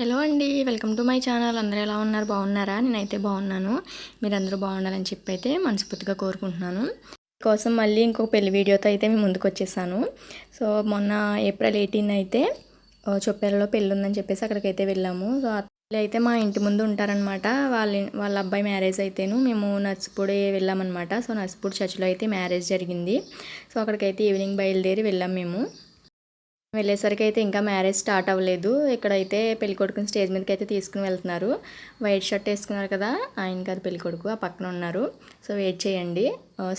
Hello అండి welcome to my channel. అందరూ ఎలా ఉన్నారు? బాగున్నారా? నేనైతే బాగున్నాను. మీరందరూ బాగుండాలని చెప్పి అయితే మనస్ఫూర్తిగా కోరుకుంటున్నాను. కోసం మళ్ళీ ఇంకొక పెళ్ళి వీడియోతో అయితే మేము ముందుకు వచ్చేసాను. సో మొన్న ఏప్రిల్ ఎయిటీన్ అయితే చొప్పేరలో పెళ్ళి ఉందని చెప్పేసి అక్కడికైతే వెళ్ళాము. సో అయితే మా ఇంటి ముందు ఉంటారనమాట వాళ్ళ వాళ్ళ అబ్బాయి మ్యారేజ్ అయితేను మేము నర్సిపూడి వెళ్ళామన్నమాట. సో నర్సిపూడి చర్చిలో అయితే మ్యారేజ్ జరిగింది. సో అక్కడికైతే ఈవినింగ్ బయలుదేరి వెళ్ళాం మేము. వెళ్ళేసరికి అయితే ఇంకా మ్యారేజ్ స్టార్ట్ అవ్వలేదు. ఇక్కడైతే పెళ్ళికొడుకుని స్టేజ్ మీదకి అయితే తీసుకుని వెళ్తున్నారు. వైట్ షర్ట్ వేసుకున్నారు కదా ఆయన కాదు పెళ్ళికొడుకు ఆ పక్కన ఉన్నారు. సో వెయిట్ చేయండి.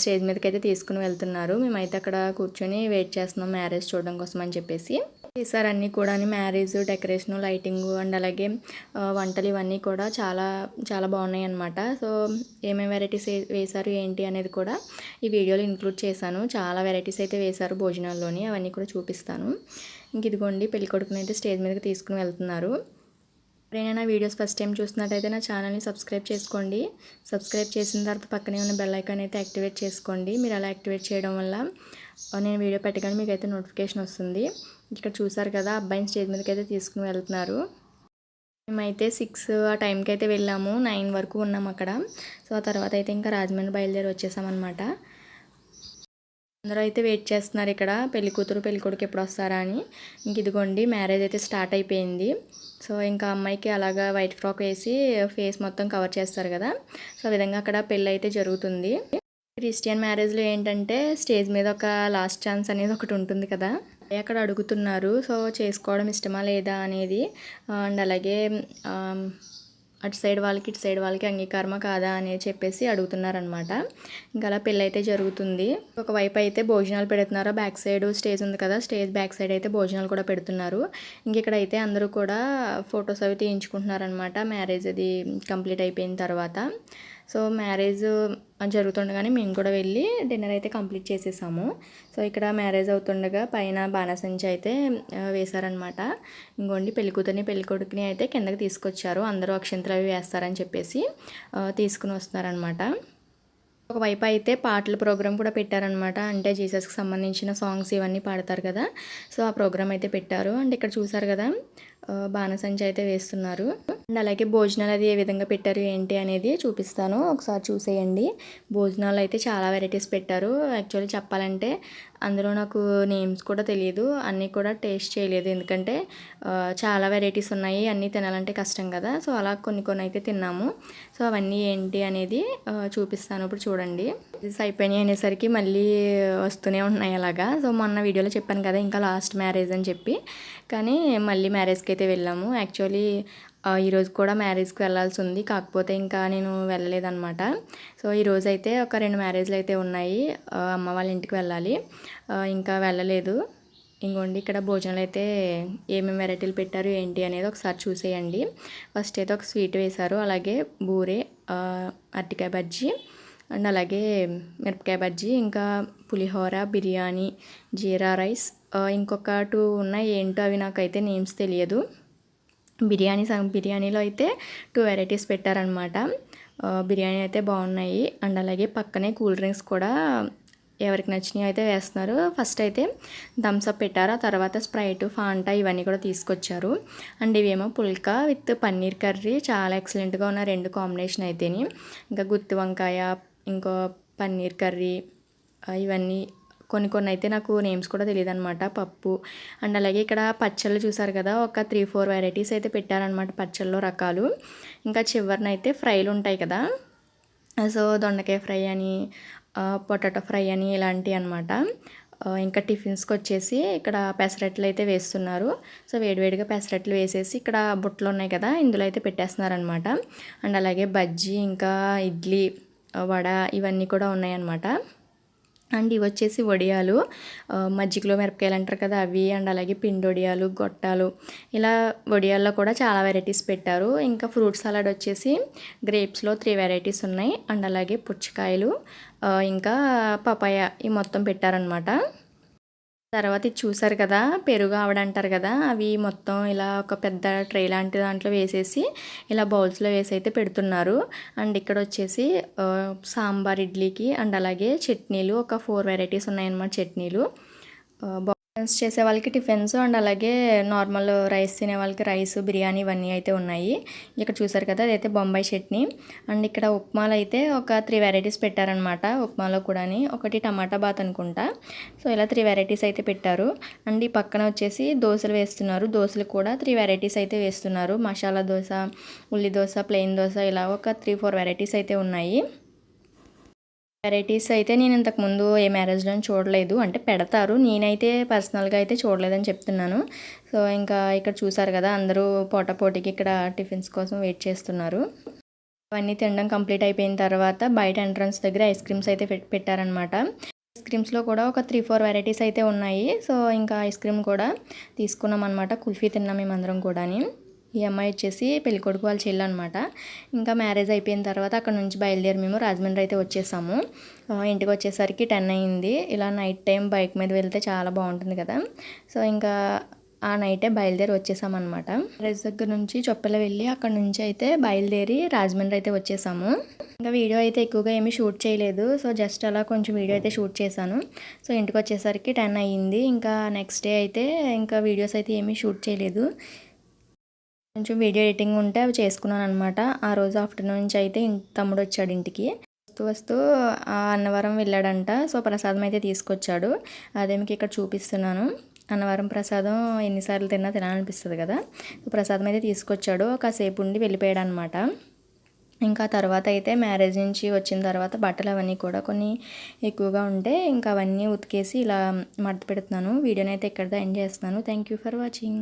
స్టేజ్ మీదకి అయితే తీసుకుని వెళ్తున్నారు. మేమైతే అక్కడ కూర్చొని వెయిట్ చేస్తున్నాం మ్యారేజ్ చూడడం కోసం అని చెప్పేసి. చేశారు అన్నీ కూడా మ్యారేజ్ డెకరేషన్ లైటింగ్ అండ్ అలాగే వంటలు ఇవన్నీ కూడా చాలా చాలా బాగున్నాయి అనమాట సో ఏమేమి వెరైటీస్ వేశారు ఏంటి అనేది కూడా ఈ వీడియోలో ఇంక్లూడ్ చేశాను. చాలా వెరైటీస్ అయితే వేశారు భోజనాల్లోని అవన్నీ కూడా చూపిస్తాను. ఇంక ఇదిగోండి పెళ్ళికొడుకుని అయితే స్టేజ్ మీదకి తీసుకుని వెళ్తున్నారు. ఎప్పుడైనా నా వీడియోస్ ఫస్ట్ టైం చూస్తున్నట్టయితే నా ఛానల్ని సబ్స్క్రైబ్ చేసుకోండి. సబ్స్క్రైబ్ చేసిన తర్వాత పక్కనే ఉన్న బెల్ ఐకాన్ అయితే యాక్టివేట్ చేసుకోండి. మీరు అలా యాక్టివేట్ చేయడం వల్ల నేను వీడియో పెట్టగానే మీకు అయితే నోటిఫికేషన్ వస్తుంది. ఇక్కడ చూసారు కదా అబ్బాయిని స్టేజ్ మీదకి అయితే తీసుకుని వెళ్తున్నారు. మేమైతే సిక్స్ ఆ టైంకి అయితే వెళ్ళాము. నైన్ వరకు ఉన్నాం అక్కడ. సో ఆ తర్వాత అయితే ఇంకా రాజమండ్రి బయలుదేరి వచ్చేసామన్నమాట. అందరూ అయితే వెయిట్ చేస్తున్నారు ఇక్కడ. పెళ్ళి కూతురు పెళ్ళి కొడుకు ఎప్పుడు వస్తారా అని. ఇంక ఇదిగోండి మ్యారేజ్ అయితే స్టార్ట్ అయిపోయింది. సో ఇంకా అమ్మాయికి అలాగా వైట్ ఫ్రాక్ వేసి ఫేస్ మొత్తం కవర్ చేస్తారు కదా. సో ఆ విధంగా అక్కడ పెళ్ళి అయితే జరుగుతుంది. క్రిస్టియన్ మ్యారేజ్లో ఏంటంటే స్టేజ్ మీద ఒక లాస్ట్ ఛాన్స్ అనేది ఒకటి ఉంటుంది కదా. అక్కడ అడుగుతున్నారు. సో చేసుకోవడం ఇష్టమా లేదా అనేది. అండ్ అలాగే అటు సైడ్ వాళ్ళకి ఇటు సైడ్ వాళ్ళకి అంగీకారమ కాదా అని చెప్పేసి అడుగుతున్నారనమాట ఇంకా అలా పెళ్ళి అయితే జరుగుతుంది. ఒకవైపు అయితే భోజనాలు పెడుతున్నారు బ్యాక్ సైడ్ స్టేజ్ ఉంది కదా స్టేజ్ బ్యాక్ సైడ్ అయితే భోజనాలు కూడా పెడుతున్నారు. ఇంక ఇక్కడైతే అందరూ కూడా ఫొటోస్ అవి తీయించుకుంటున్నారనమాట మ్యారేజ్ అది కంప్లీట్ అయిపోయిన తర్వాత. సో మ్యారేజ్ జరుగుతుండగానే మేము కూడా వెళ్ళి డిన్నర్ అయితే కంప్లీట్ చేసేసాము. సో ఇక్కడ మ్యారేజ్ అవుతుండగా పైన బాణసంచి అయితే వేశారనమాట ఇంకోండి పెళ్ళికూతురిని పెళ్ళికొడుకుని అయితే కిందకి తీసుకొచ్చారు. అందరూ అక్షంతలు అవి వేస్తారని చెప్పేసి తీసుకుని వస్తున్నారనమాట ఒకవైపు అయితే పాటల ప్రోగ్రామ్ కూడా పెట్టారనమాట అంటే జీసస్కి సంబంధించిన సాంగ్స్ ఇవన్నీ పాడతారు కదా. సో ఆ ప్రోగ్రామ్ అయితే పెట్టారు. అండ్ ఇక్కడ చూసారు కదా బాణసంచి అయితే వేస్తున్నారు. అండ్ అలాగే భోజనాలు అది ఏ విధంగా పెట్టారు ఏంటి అనేది చూపిస్తాను. ఒకసారి చూసేయండి. భోజనాలు అయితే చాలా వెరైటీస్ పెట్టారు. యాక్చువల్లీ చెప్పాలంటే అందులో నాకు నేమ్స్ కూడా తెలియదు అన్నీ కూడా టేస్ట్ చేయలేదు. ఎందుకంటే చాలా వెరైటీస్ ఉన్నాయి. అన్నీ తినాలంటే కష్టం కదా. సో అలా కొన్ని కొన్ని అయితే తిన్నాము. సో అవన్నీ ఏంటి అనేది చూపిస్తాను. ఇప్పుడు చూడండి. అయిపోయినాయి అనేసరికి మళ్ళీ వస్తూనే ఉన్నాయి అలాగా. సో మొన్న వీడియోలో చెప్పాను కదా ఇంకా లాస్ట్ మ్యారేజ్ అని చెప్పి. కానీ మళ్ళీ మ్యారేజ్కి అయితే వెళ్ళాము. యాక్చువల్లీ ఈరోజు కూడా మ్యారేజ్కి వెళ్ళాల్సి ఉంది. కాకపోతే ఇంకా నేను వెళ్ళలేదన్నమాట. సో ఈరోజు అయితే ఒక రెండు మ్యారేజ్లు అయితే ఉన్నాయి. అమ్మ వాళ్ళ ఇంటికి వెళ్ళాలి. ఇంకా వెళ్ళలేదు. ఇంకోండి ఇక్కడ భోజనాలు అయితే ఏమేమి వెరైటీలు పెట్టారు ఏంటి అనేది ఒకసారి చూసేయండి. ఫస్ట్ అయితే ఒక స్వీట్ వేశారు. అలాగే బూరే అరటికాయ బజ్జీ అండ్ అలాగే మిరపకాయ బజ్జీ ఇంకా పులిహోర బిర్యానీ జీరా రైస్ ఇంకొక టూ ఉన్నాయి. ఏంటో అవి నాకైతే నేమ్స్ తెలియదు. బిర్యానీ బిర్యానీలో అయితే టూ వెరైటీస్ పెట్టారనమాట బిర్యానీ అయితే బాగున్నాయి. అండ్ అలాగే పక్కనే కూల్ డ్రింక్స్ కూడా ఎవరికి నచ్చినవి అయితే వేస్తున్నారు. ఫస్ట్ అయితే థమ్స్అప్ పెట్టారు. ఆ తర్వాత స్ప్రైట్ ఫాంటా ఇవన్నీ కూడా తీసుకొచ్చారు. అండ్ ఇవేమో పుల్కా విత్ పన్నీర్ కర్రీ. చాలా ఎక్సలెంట్గా ఉన్న రెండు కాంబినేషన్ అయితేని. ఇంకా గుత్తి వంకాయ ఇంకో పన్నీర్ కర్రీ ఇవన్నీ కొన్ని కొన్ని అయితే నాకు నేమ్స్ కూడా తెలియదు అనమాట పప్పు. అండ్ అలాగే ఇక్కడ పచ్చళ్ళు చూసారు కదా ఒక త్రీ ఫోర్ వెరైటీస్ అయితే పెట్టారనమాట పచ్చళ్ళలో రకాలు. ఇంకా చివరినైతే ఫ్రైలు ఉంటాయి కదా. సో దొండకాయ ఫ్రై అని పొటాటో ఫ్రై అని ఇలాంటివి అనమాట ఇంకా టిఫిన్స్కి వచ్చేసి ఇక్కడ పెసరట్లు అయితే వేస్తున్నారు. సో వేడివేడిగా పెసరట్లు వేసేసి ఇక్కడ బుట్టలు ఉన్నాయి కదా ఇందులో అయితే పెట్టేస్తున్నారనమాట అండ్ అలాగే బజ్జీ ఇంకా ఇడ్లీ వడ ఇవన్నీ కూడా ఉన్నాయన్నమాట. అండ్ ఇవి వచ్చేసి వడియాలు. మజ్జిగలో మిరపకాయలు అంటారు కదా అవి అండ్ అలాగే పిండొడియాలు గొట్టాలు. ఇలా వడియాల్లో కూడా చాలా వెరైటీస్ పెట్టారు. ఇంకా ఫ్రూట్ సలాడ్ వచ్చేసి గ్రేప్స్లో త్రీ వెరైటీస్ ఉన్నాయి. అండ్ అలాగే పుచ్చకాయలు ఇంకా పపాయ ఈ మొత్తం పెట్టారనమాట తర్వాత ఇది చూసారు కదా పెరుగు ఆవిడ అంటారు కదా అవి మొత్తం ఇలా ఒక పెద్ద ట్రే లాంటి దాంట్లో వేసేసి ఇలా బౌల్స్లో వేసి అయితే పెడుతున్నారు. అండ్ ఇక్కడ వచ్చేసి సాంబార్ ఇడ్లీకి అండ్ అలాగే చట్నీలు ఒక ఫోర్ వెరైటీస్ ఉన్నాయన్నమాట చట్నీలు. టిఫిన్స్ చేసే వాళ్ళకి టిఫిన్స్ అండ్ అలాగే నార్మల్ రైస్ తినే వాళ్ళకి రైస్ బిర్యానీ ఇవన్నీ అయితే ఉన్నాయి. ఇక్కడ చూసారు కదా అదైతే బొంబాయి చట్నీ. అండ్ ఇక్కడ ఉప్మాలు అయితే ఒక త్రీ వెరైటీస్ పెట్టారనమాట ఉప్మాలో కూడాని ఒకటి టమాటా బాత్ అనుకుంటా. సో ఇలా త్రీ వెరైటీస్ అయితే పెట్టారు. అండ్ ఈ పక్కన వచ్చేసి దోశలు వేస్తున్నారు. దోశలు కూడా త్రీ వెరైటీస్ అయితే వేస్తున్నారు. మసాలా దోశ ఉల్లి దోశ ప్లెయిన్ దోశ ఇలా ఒక త్రీ ఫోర్ వెరైటీస్ అయితే ఉన్నాయి. వెరైటీస్ అయితే నేను ఇంతకుముందు ఏ మ్యారేజ్లో చూడలేదు. అంటే పెడతారు. నేనైతే పర్సనల్గా అయితే చూడలేదని చెప్తున్నాను. సో ఇంకా ఇక్కడ చూసారు కదా అందరూ పోటాపోటీకి ఇక్కడ టిఫిన్స్ కోసం వెయిట్ చేస్తున్నారు. అవన్నీ తినడం కంప్లీట్ అయిపోయిన తర్వాత బయట ఎంట్రన్స్ దగ్గర ఐస్ క్రీమ్స్ అయితే పెట్టారనమాట ఐస్ క్రీమ్స్లో కూడా ఒక త్రీ ఫోర్ వెరైటీస్ అయితే ఉన్నాయి. సో ఇంకా ఐస్ క్రీమ్ కూడా తీసుకున్నాం అనమాట కుల్ఫీ తిన్నాం మేమందరం కూడాని. ఈ అమ్మాయి వచ్చేసి పెళ్ళికొడుకు వాళ్ళ చెల్లి అనమాట ఇంకా మ్యారేజ్ అయిపోయిన తర్వాత అక్కడ నుంచి బయలుదేరి మేము రాజమండ్రి అయితే వచ్చేసాము. ఇంటికి వచ్చేసరికి టెన్ అయింది. ఇలా నైట్ టైం బైక్ మీద వెళ్తే చాలా బాగుంటుంది కదా. సో ఇంకా ఆ నైటే బయలుదేరి వచ్చేసామన్నమాట. మ్యారేజ్ దగ్గర నుంచి చొప్పెల వెళ్ళి అక్కడ నుంచి అయితే బయలుదేరి రాజమండ్రి అయితే వచ్చేసాము. ఇంకా వీడియో అయితే ఎక్కువగా ఏమీ షూట్ చేయలేదు. సో జస్ట్ అలా కొంచెం వీడియో అయితే షూట్ చేశాను. సో ఇంటికి వచ్చేసరికి టెన్ అయ్యింది ఇంకా నెక్స్ట్ డే అయితే ఇంకా వీడియోస్ అయితే ఏమీ షూట్ చేయలేదు. కొంచెం వీడియో ఎడిటింగ్ ఉంటే అవి చేసుకున్నాను అనమాట ఆ రోజు ఆఫ్టర్నూన్ నుంచి అయితే తమ్ముడు వచ్చాడు ఇంటికి. వస్తూ వస్తూ అన్నవరం వెళ్ళాడంట. సో ప్రసాదం అయితే తీసుకొచ్చాడు. అదే మీకు ఇక్కడ చూపిస్తున్నాను. అన్నవరం ప్రసాదం ఎన్నిసార్లు తిన్నా తినాలనిపిస్తుంది కదా. ప్రసాదం అయితే తీసుకొచ్చాడు. కాసేపు ఉండి వెళ్ళిపోయాడు అనమాట ఇంకా తర్వాత అయితే మ్యారేజ్ నుంచి వచ్చిన తర్వాత బట్టలు అవన్నీ కూడా కొన్ని ఎక్కువగా ఉంటే ఇంకా అవన్నీ ఉతికేసి ఇలా మడత పెడుతున్నాను. వీడియోని అయితే ఇక్కడితో ఎండ్ చేస్తున్నాను. Thank you for watching